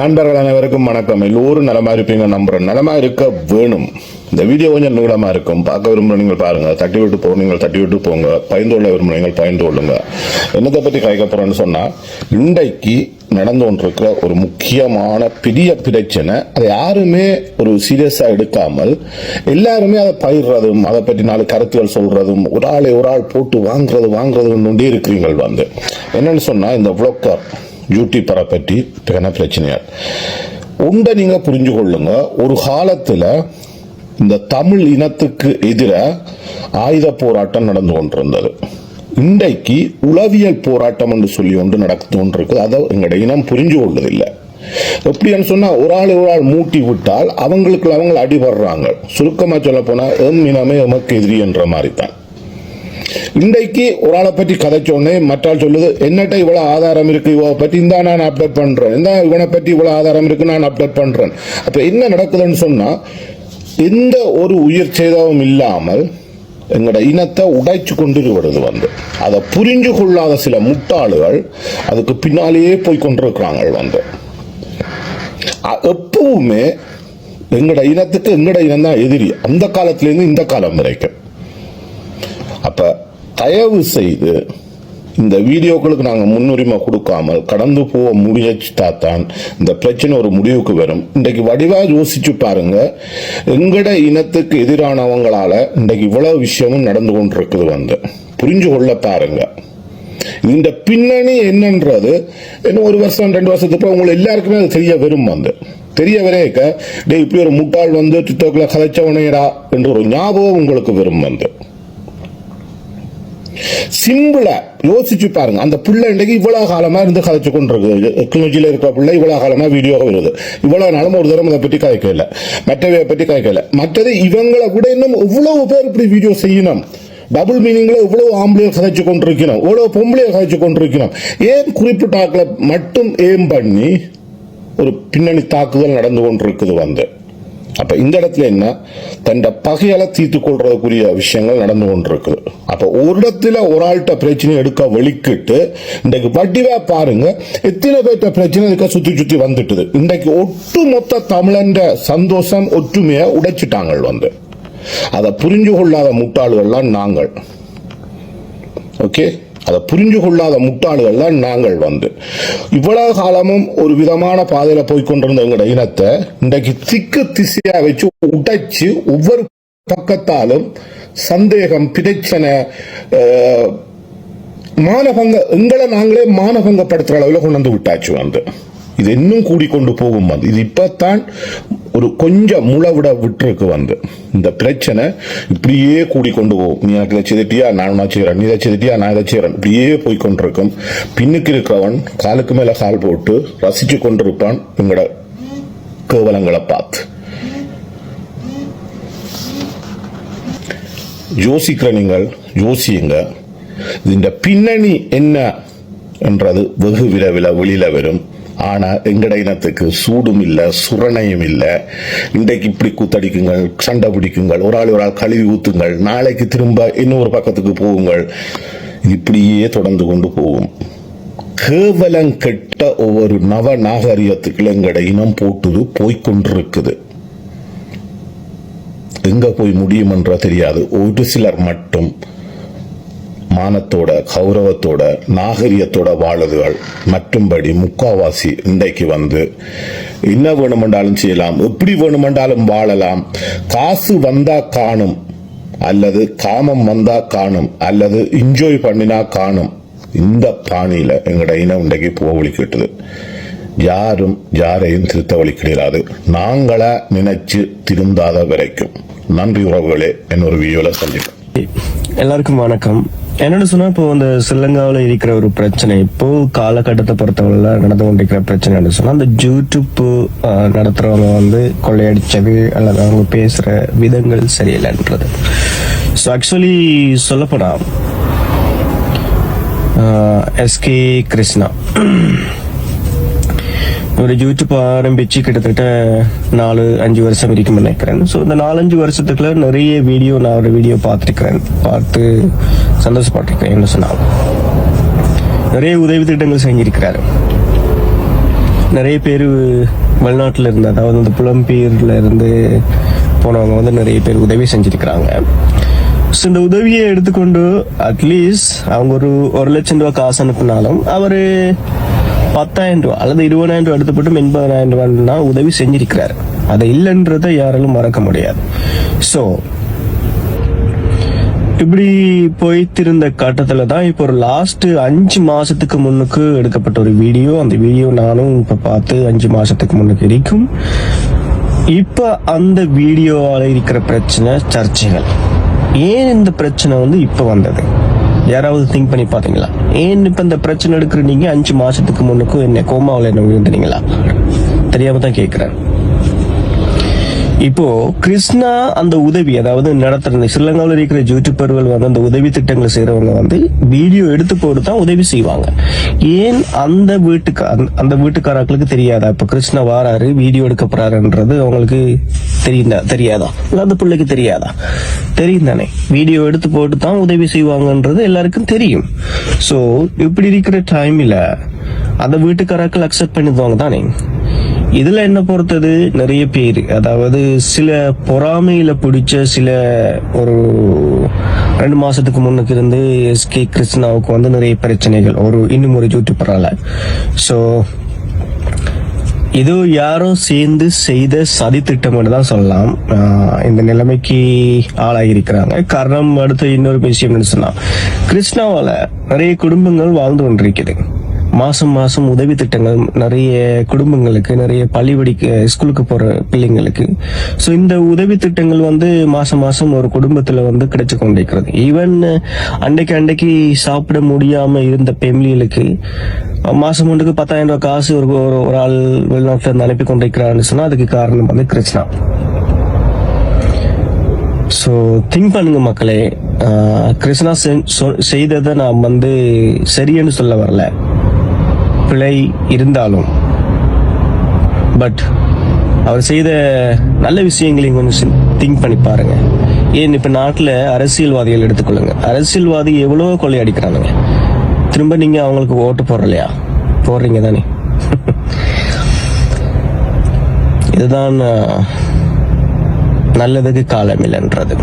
நண்பர்கள் அனைவருக்கும் வணக்கம். எல்லோரும் நலமா இருப்பீங்க நம்புறேன். நலமா இருக்க வேணும். இந்த வீடியோ கொஞ்சம் நீளமா இருக்கும். பார்க்க விரும்புகிற நீங்கள் பாருங்க. தட்டி விட்டு போக நீங்கள் தட்டி விட்டு போங்க. பயந்து கொள்ள நீங்கள் பயந்து கொள்ளுங்க. என்னத்தை பத்தி கலைக்க போறேன்னு சொன்னா இன்றைக்கு நடந்து கொண்டிருக்கிற ஒரு முக்கியமான பெரிய பிரச்சனை. அதை யாருமே ஒரு சீரியஸா எடுக்காமல் எல்லாருமே அதை பயிர்றதும் அதை பற்றி நாலு கருத்துகள் சொல்றதும் ஒரு ஆளை ஒரு ஆள் போட்டு வாங்குறது வாங்குறது கொண்டே இருக்கிறீங்கள் வந்து. என்னன்னு சொன்னா இந்த vlogger யூடியூப்பரை பற்றி என்ன பிரச்சனையா உண்டை நீங்கள் புரிஞ்சு கொள்ளுங்க ஒரு காலத்தில் இந்த தமிழ் இனத்துக்கு எதிர ஆயுத போராட்டம் நடந்து கொண்டிருந்தது. இன்றைக்கு உளவியல் போராட்டம் என்று சொல்லி ஒன்று நடந்து கொண்டிருக்கு அதை எங்களுடைய இனம் புரிஞ்சு கொள்வதில்லை. எப்படின்னு சொன்னா ஒரு ஆள் ஒரு ஆள் மூட்டி விட்டால் அவங்களுக்கு அவங்க அடிபடுறாங்க. சுருக்கமா சொல்ல போனா எம் இனமே எமக்கு எதிரி என்ற மாதிரி தான். இன்றைக்கு ஒரு ஆளை பற்றி கதை சொன்னேன் மற்றால் சொல்லுது என்னட்ட இவ்வளோ ஆதாரம் இருக்குது இவனை பற்றி இந்த நான் அப்டேட் பண்ணுறேன் இந்த இவனை பற்றி இவ்வளோ ஆதாரம் இருக்குது நான் அப்டேட் பண்ணுறேன் அப்போ என்ன நடக்குதுன்னு சொன்னால் எந்த ஒரு உயிர் சேதமும் இல்லாமல் எங்களோட இனத்தை உடைச்சு கொண்டு வருது வந்து. அதை புரிஞ்சு கொள்ளாத சில முட்டாளுகள் அதுக்கு பின்னாலேயே போய் கொண்டிருக்கிறாங்க வந்து. எப்பவுமே எங்களோட இனத்துக்கு எங்களோட இனம் தான் எதிரி. அந்த காலத்திலேருந்து இந்த காலம் வரைக்கும். அப்போ தயவு செய்து இந்த வீடியோக்களுக்கு நாங்கள் முன்னுரிமை கொடுக்காமல் கடந்து போக முயற்சித்தா தான் இந்த பிரச்சனை ஒரு முடிவுக்கு வரும். இன்றைக்கு வடிவாக யோசிச்சு பாருங்க. எங்கட இனத்துக்கு எதிரானவங்களால் இன்றைக்கு இவ்வளோ விஷயமும் நடந்து கொண்டிருக்குது வந்து. புரிஞ்சு கொள்ள பாருங்க. இந்த பின்னணி என்னன்றது இன்னும் ஒரு வருஷம் ரெண்டு வருஷத்துக்கு உங்களுக்கு எல்லாருக்குமே அது தெரிய வரும் வந்து. தெரிய வரையக்க டே இப்படி ஒரு முட்டாள் வந்து டிக்டாக்ல கதைச்சவனேடா என்ற ஒரு ஞாபகம் உங்களுக்கு வரும் வந்து. சிம்பிளா யோசிச்சு பாருங்க. அந்த பிள்ளை இன்றைக்கு இவ்வளவு காலமா இருந்து கதைச்சு கொண்டிருக்கு கிளிநொச்சியில இருக்கிற பிள்ளை இவ்வளவு காலமா வீடியோ வருது. இவ்வளவு நாளும் ஒரு தரம் அதை பற்றி கதைக்கல. மற்றவையை பற்றி கதைக்கல. மற்றது இவங்களை விட இன்னும் இவ்வளவு பேர் இப்படி வீடியோ செய்யணும்? டபுள் மீனிங்ல இவ்வளவு ஆம்பளைய கதைச்சு கொண்டிருக்கணும் இவ்வளவு பொம்பளைய கதைச்சு கொண்டிருக்கணும் ஏன் குறிப்பிட்ட மட்டும் ஏம் பண்ணி ஒரு பின்னணி தாக்குதல் நடந்து கொண்டிருக்குது வந்து? அப்போ இந்த இடத்துல என்ன? தண்ட பகையலை தீர்த்து கொள்றதுக்குரிய விஷயங்கள் நடந்து கொண்டிருக்குது அப்போ ஒரு இடத்துல ஒரு ஆள்கிட்ட பிரச்சனை எடுக்க வெளிக்கிட்டு இன்றைக்கு வட்டிவா பாருங்க எத்தனை பேர்கிட்ட பிரச்சனை இருக்க சுற்றி சுற்றி வந்துட்டுது. இன்றைக்கு ஒட்டுமொத்த தமிழன்ற சந்தோஷம் ஒற்றுமையை உடைச்சிட்டாங்க வந்து. அதை புரிஞ்சு கொள்ளாத முட்டாள்கள்லாம் நாங்கள். ஓகே அதை புரிஞ்சு கொள்ளாத முட்டாள்கள் தான் நாங்கள் வந்து. இவ்வளவு காலமும் ஒரு விதமான பாதையில போய் கொண்டிருந்த எங்களோட இனத்தை இன்றைக்கு திக்கு திசையா வச்சு உடைச்சு ஒவ்வொரு பக்கத்தாலும் சந்தேகம் பிரச்சனை மானபங்க எங்களை நாங்களே மானபங்கப்படுத்துற அளவில் கொண்டு வந்து விட்டாச்சு வந்து. இது இன்னும் கூடிக்கொண்டு போகும் வந்து இது இப்பத்தான் ஒரு கொஞ்சம் முளவிட விட்டுருக்கு வந்து. இந்த பிரச்சனை இப்படியே கூடிக்கொண்டு போகும். நீ எனக்கு இதை செய்துட்டியா? நான் நான் செய்கிறேன் நீ இதை செய்துட்டியா? நான் இதை செய்கிறேன் இப்படியே போய் கொண்டிருக்கும் பின்னுக்கு இருக்கிறவன் காலுக்கு மேலே கால் போட்டு ரசித்து கொண்டிருப்பான். எங்களோட கேவலங்களை பார்த்து. யோசிக்கிற நீங்கள் யோசியுங்க. இந்த பின்னணி என்ன? என்றது வெகு விரைவில் வரும். ஆனால் எங்கட இனத்துக்கு சூடும் இல்லை சுரணையும் இல்லை இன்றைக்கு இப்படி கூத்தடிக்குங்கள் சண்டை பிடிக்குங்கள் ஒரு ஆள் ஒரு ஆள் கழுவி ஊத்துங்கள் நாளைக்கு திரும்ப இன்னொரு பக்கத்துக்கு போகுங்கள். இப்படியே தொடர்ந்து கொண்டு போகும். கேவலம் கெட்ட ஒவ்வொரு நவ நாகரிகத்துக்கு எங்கட இனம் போட்டுது போய்க்கொண்டிருக்குது. எங்க போய் முடியுமென்ற தெரியாது. ஒரு சிலர் மட்டும். மானத்தோட கௌரவத்தோட நாகரிகத்தோட வாழுதுகள் மற்றும்படி முக்காவாசி இன்றைக்கு வந்து என்ன வேணுமென்றாலும் செய்யலாம் எப்படி வேணுமென்றாலும் வாழலாம். காசு வந்தா காணும் அல்லது காமம் வந்தா காணும் அல்லது என்ஜாய் பண்ணினா காணும். இந்த பாணியில எங்கட இனம் இன்றைக்கு போவழிக்கிட்டுது யாரும் யாரையும் திருத்த வழி கிடையாது நாங்களா நினைச்சு திருந்தாத வரைக்கும். நன்றி உறவுகளே என்னொரு வீடியோல சந்திப்போம் எல்லாருக்கும் வணக்கம். என்னன்னு சொன்னா இப்போ இந்த ஸ்ரீலங்காவில் இருக்கிற ஒரு பிரச்சனை இப்போ காலகட்டத்தை பொறுத்தவரையில நடந்து கொண்டிருக்கிற பிரச்சனை சொன்னா அந்த யூடியூப் நடத்துறவங்க வந்து கொள்ளையடிச்சது அல்லது அவங்க பேசுற விதங்கள் சரியில்லைன்றது. ஸோ ஆக்சுவலி சொல்லப்போனா எஸ்கே கிருஷ்ணா ஒரு யூடியூப் ஆரம்பிச்சு கிட்டத்தட்ட நாலு அஞ்சு வருஷம் வரைக்கும் நினைக்கிறேன் ஸோ இந்த நாலஞ்சு வருஷத்துக்குள்ள நிறைய வீடியோ நான் ஒரு வீடியோ பார்த்துருக்கிறேன். பார்த்து சந்தோஷப்பட்டிருக்கேன் என்ன சொன்னால் நிறைய உதவி திட்டங்கள் செஞ்சிருக்கிறாரு. நிறைய பேர் வெளிநாட்டில் இருந்து அதாவது இந்த புலம்பெயர்ல இருந்து போனவங்க வந்து நிறைய பேர் உதவி செஞ்சிருக்கிறாங்க. ஸோ இந்த உதவியை எடுத்துக்கொண்டு அட்லீஸ்ட் அவங்க ஒரு ஒரு லட்சம் ரூபா காசு அனுப்பினாலும் அவர் பத்தாயிரம் ரூபா அல்லது இருபதாயிரம் ரூபா எடுத்துப்பட்டு எண்பதாயிரம் ரூபான்னா உதவி செஞ்சிருக்கிறாரு. அதை இல்லைன்றதை யாராலும் மறக்க முடியாது. ஸோ இப்படி போய்த்திருந்த கட்டத்தில் தான் இப்போ ஒரு லாஸ்ட் அஞ்சு மாசத்துக்கு முன்னுக்கு எடுக்கப்பட்ட ஒரு வீடியோ. அந்த வீடியோ நானும் இப்போ பார்த்து அஞ்சு மாசத்துக்கு முன்னுக்கு இருக்கும் இப்போ அந்த வீடியோவால் இருக்கிற பிரச்சனை சர்ச்சைகள். ஏன் இந்த பிரச்சனை வந்து இப்போ வந்தது? யாராவது திங்க் பண்ணி பார்த்தீங்களா ஏன் இப்போ இந்த பிரச்சனை எடுக்கிற நீங்கள் அஞ்சு மாதத்துக்கு முன்னுக்கும் என்ன கோமாவில் என்ன விழுந்துனீங்களா? தெரியாம தான் கேட்குறேன் இப்போ கிருஷ்ணா அந்த உதவி அதாவது நடத்துற இந்த ஸ்ரீலங்காவில் இருக்கிற யூடியூபர்கள் வந்து அந்த உதவி திட்டங்களை செய்யறவங்க வந்து வீடியோ எடுத்து போட்டு தான் உதவி செய்வாங்க. ஏன் அந்த வீட்டுக்கு அந்த- அந்த வீட்டுக்காரர்களுக்கு தெரியாதா? இப்ப கிருஷ்ணா வாராரு வீடியோ எடுக்க போறாருன்றது அவங்களுக்கு தெரியுதா தெரியாதா? இல்லை அந்த பிள்ளைக்கு தெரியாதா? தெரியும் தானே வீடியோ எடுத்து போட்டு தான் உதவி செய்வாங்கன்றது எல்லாருக்கும் தெரியும். சோ இப்படி இருக்கிற டைம்ல அந்த வீட்டுக்காரர்கள் அக்செப்ட் பண்ணிடுவாங்க தானே? இதுல என்ன பொறுத்தது? நிறைய பேர். அதாவது சில பொறாமையில பிடிச்ச சில ஒரு ரெண்டு மாசத்துக்கு முன்னுக்கு இருந்து எஸ்கே கிருஷ்ணாவுக்கு வந்து நிறைய பிரச்சனைகள். ஒரு இன்னும் ஒரு யூடியூபரால ஸோ இது யாரோ சேர்ந்து செய்த சதி திட்டம் தான் சொல்லலாம். இந்த நிலைமைக்கு ஆளாகியிருக்கிறாங்க காரணம் அடுத்து இன்னொரு விஷயம் என்ன சொன்னா கிருஷ்ணாவால நிறைய குடும்பங்கள் வாழ்ந்து கொண்டிருக்குது. மாசம் மாசம் உதவி திட்டங்கள் நிறைய குடும்பங்களுக்கு நிறைய பள்ளிபடிக்க ஸ்கூலுக்கு போற பிள்ளைங்களுக்கு. ஸோ இந்த உதவி திட்டங்கள் வந்து மாசம் மாசம் ஒரு குடும்பத்துல வந்து கிடைச்சு கொண்டிருக்கிறது. ஈவன் அன்னைக்கு அன்னைக்கு சாப்பிட முடியாம இருந்த ஃபேமிலிகளுக்கு மாசம் ஒன்றுக்கு பத்தாயிரம் ரூபாய் காசு ஒரு ஒரு ஒரு ஆள் வெளிநாட்டுல இருந்து அனுப்பி கொண்டிருக்கிறான்னு சொன்னா அதுக்கு காரணம் வந்து கிருஷ்ணா. ஸோ திங்க் பண்ணுங்க மக்களே. கிருஷ்ணா சொ- செய்ததை நான் வந்து சரின்னு சொல்ல வரல. பிழை இருந்தாலும். பட் அவர் செய்த நல்ல விஷயங்களையும் கொஞ்சம் திங்க் பண்ணி பாருங்க. ஏன் இப்போ நாட்டில் அரசியல்வாதிகள் எடுத்துக்கொள்ளுங்க. அரசியல்வாதி எவ்வளவோ கொள்ளையடிக்கிறானுங்க திரும்ப நீங்கள் அவங்களுக்கு ஓட்டு போடலையா? போடுறீங்க தானே. இதுதான் நல்லதுக்கு காலம் இல்லைன்றது